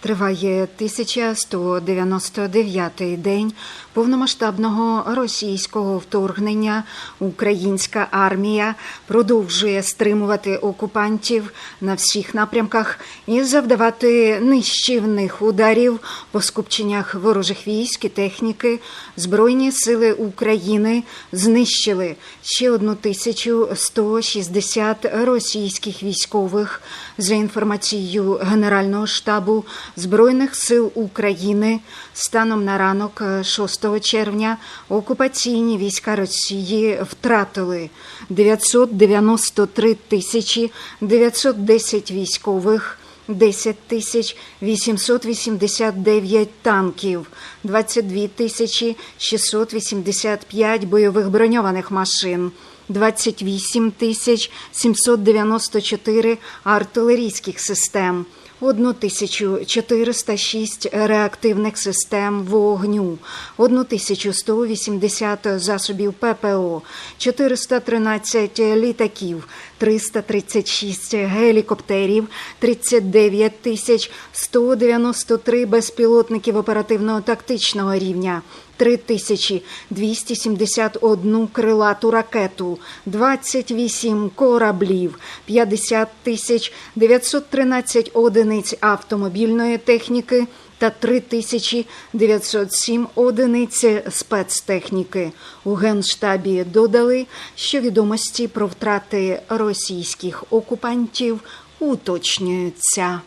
Триває 1199-й день повномасштабного російського вторгнення. Українська армія продовжує стримувати окупантів на всіх напрямках і завдавати нищівних ударів по скупченнях ворожих військ і техніки. Збройні сили України знищили ще 1160 російських військових за інформацією Генерального штабу Збройних сил України станом на ранок е, 6 червня окупаційні війська Росії втратили 993 тисячі 910 військових. 10 тисяч 889 танків, 22 тисячі 685 бойових броньованих машин, 28 тисяч 794 артилерійських систем, 1406 реактивних систем вогню, 1180 засобів ППО, 413 літаків, 336 гелікоптерів, 39 тисяч 193 безпілотників оперативного тактичного рівня, 3271 крилату ракету, 28 кораблів, 50 тисяч 913 одиниць автомобільної техніки та 3907 одиниці спецтехніки. У Генштабі додали, що відомості про втрати російських окупантів уточнюються.